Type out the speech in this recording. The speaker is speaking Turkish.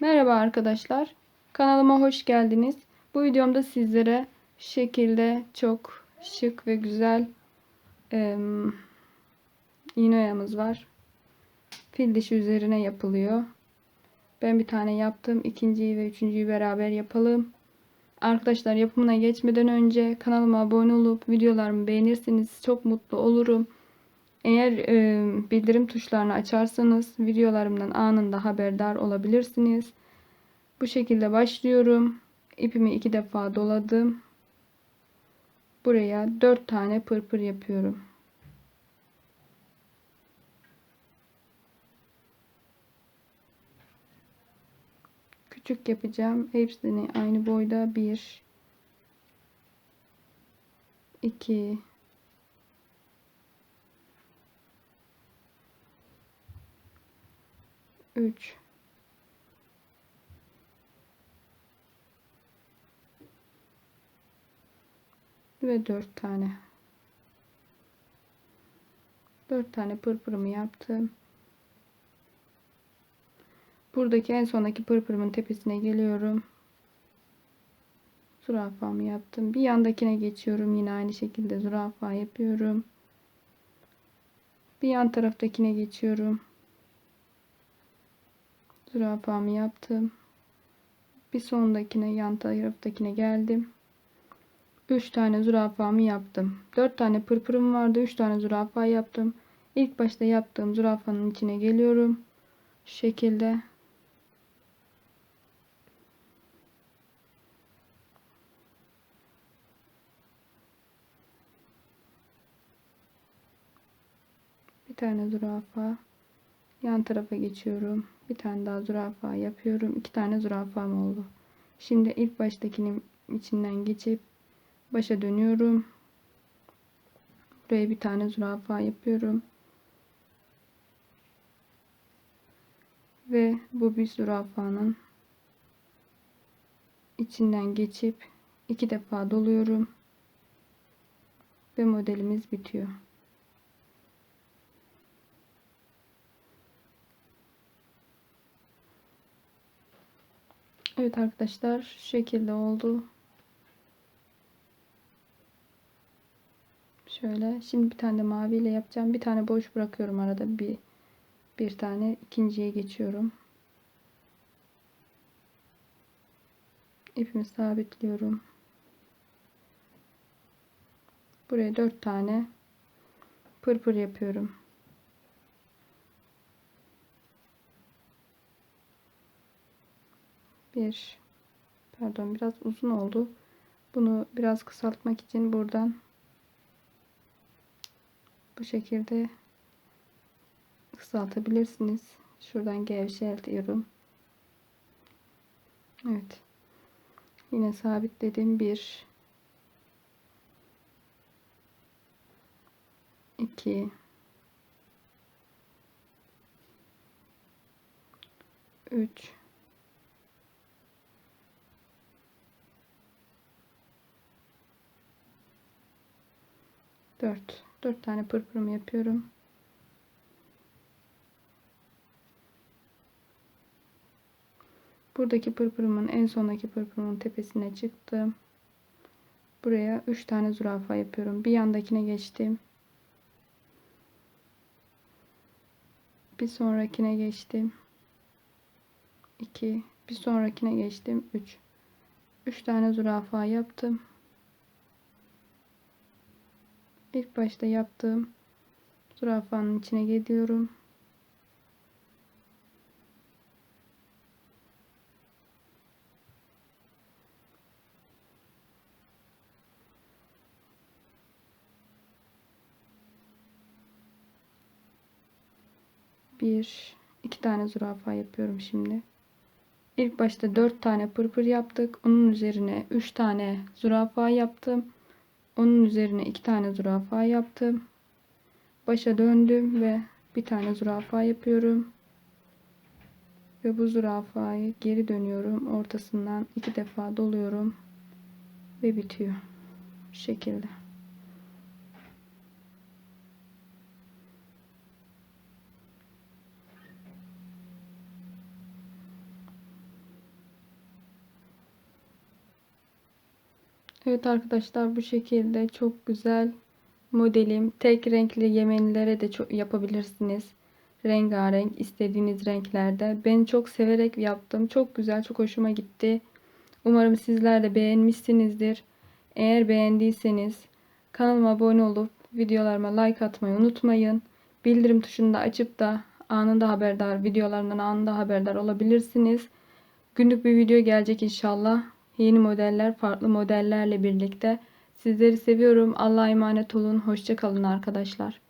Merhaba arkadaşlar. Kanalıma hoş geldiniz. Bu videomda sizlere şekilde çok şık ve güzel em, iğne oyamız var. Fil dişi üzerine yapılıyor. Ben bir tane yaptım. İkinciyi ve üçüncüyü beraber yapalım. Arkadaşlar yapımına geçmeden önce kanalıma abone olup videolarımı beğenirseniz çok mutlu olurum. Eğer e, bildirim tuşlarını açarsanız videolarımdan anında haberdar olabilirsiniz. Bu şekilde başlıyorum. İpimi iki defa doladım. Buraya dört tane pırpır yapıyorum. Küçük yapacağım. Hepsini aynı boyda bir, iki, üç, ve dört tane. Dört tane pırpırımı yaptım. Buradaki en sondaki pırpırımın tepesine geliyorum. Zürafamı yaptım. Bir yandakine geçiyorum. Yine aynı şekilde zürafa yapıyorum. Bir yan taraftakine geçiyorum. Zürafamı yaptım. Bir sondakine yan taraftakine geldim. 3 tane zürafamı yaptım. 4 tane pırpırım vardı. 3 tane zürafa yaptım. İlk başta yaptığım zürafanın içine geliyorum. Şu şekilde. Bir tane zürafa. Yan tarafa geçiyorum. Bir tane daha zürafa yapıyorum. İki tane zürafam oldu. Şimdi ilk baştakinin içinden geçip başa dönüyorum. Buraya bir tane zürafa yapıyorum. Ve bu bir zürafanın içinden geçip iki defa doluyorum. Ve modelimiz bitiyor. Evet arkadaşlar şu şekilde oldu. Şöyle şimdi bir tane de maviyle yapacağım. Bir tane boş bırakıyorum arada bir bir tane ikinciye geçiyorum. İpimi sabitliyorum. Buraya dört tane pırpır yapıyorum. Bir pardon biraz uzun oldu. Bunu biraz kısaltmak için buradan bu şekilde kısaltabilirsiniz. Şuradan gevşeltiyorum. Evet. Yine sabitledim. Bir, iki, üç, dört. Dört tane pırpırımı yapıyorum. Buradaki pırpırımın en sondaki pırpırımın tepesine çıktım. Buraya 3 tane zürafa yapıyorum. Bir yandakine geçtim. Bir sonrakine geçtim. 2 bir sonrakine geçtim. 3 3 tane zürafa yaptım. İlk başta yaptığım zürafanın içine gidiyorum. Bir, iki tane zürafa yapıyorum şimdi. İlk başta dört tane pırpır yaptık. Onun üzerine üç tane zürafa yaptım. Onun üzerine iki tane zürafa yaptım. Başa döndüm ve bir tane zürafa yapıyorum. Ve bu zürafayı geri dönüyorum. Ortasından iki defa doluyorum. Ve bitiyor. Bu şekilde. Evet arkadaşlar bu şekilde çok güzel modelim. Tek renkli yemenlere de çok yapabilirsiniz. Rengarenk istediğiniz renklerde. Ben çok severek yaptım. Çok güzel, çok hoşuma gitti. Umarım sizler de beğenmişsinizdir. Eğer beğendiyseniz kanalıma abone olup videolarıma like atmayı unutmayın. Bildirim tuşunu da açıp da anında haberdar, videolarımdan anında haberdar olabilirsiniz. Günlük bir video gelecek inşallah. Yeni modeller, farklı modellerle birlikte. Sizleri seviyorum. Allah'a emanet olun. Hoşça kalın arkadaşlar.